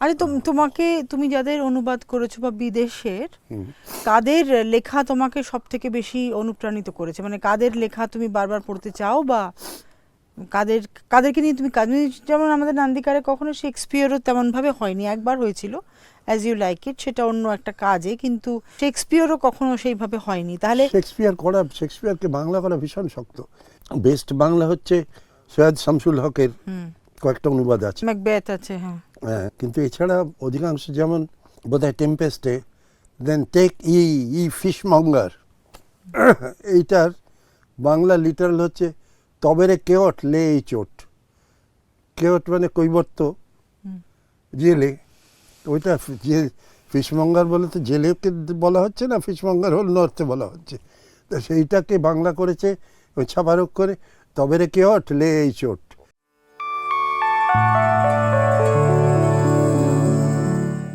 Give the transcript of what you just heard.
আরে তোম- তোমাকে তুমি যাদের অনুবাদ করেছ বা বিদেশের কাদের লেখা তোমাকে সব থেকে বেশি অনুপ্রাণিত করেছে? মানে কাদের লেখা তুমি বারবার পড়তে চাও বা কাদের কাদেরকে নিয়ে তুমি কাজ যেমন আমাদের নান্দিকারে কখনো শেক্সপিয়ারও তেমনভাবে হয়নি একবার হয়েছিল অ্যাজ ইউ লাইক ইট সেটা অন্য একটা কাজে কিন্তু শেক্সপিয়ারও কখনো সেইভাবে হয়নি তাহলে শেক্সপিয়ার করা শেক্সপিয়ারকে বাংলা করা ভীষণ শক্ত। বেস্ট বাংলা হচ্ছে সৈয়দ শামসুল হকের কয়েকটা অনুবাদ আছে। ম্যাকবেথ আছে হ্যাঁ। হ্যাঁ কিন্তু এছাড়া অধিকাংশ যেমন বোধহয় টেম্পেস্টে দেন টেক ই ই ফিশ মঙ্গার এইটার বাংলা লিটারাল হচ্ছে তবেরে কেওট লে এই চোট। কেওট মানে কৈবর্ত। জেলে। ওইটা যে ফিশমঙ্গার বলে তো জেলেকে বলা হচ্ছে না ফিশমঙ্গার হল নর্থে বলা হচ্ছে। তো সেইটাকে বাংলা করেছে ওই ছাপারক করে তবেরে কেওট লে এই চোট।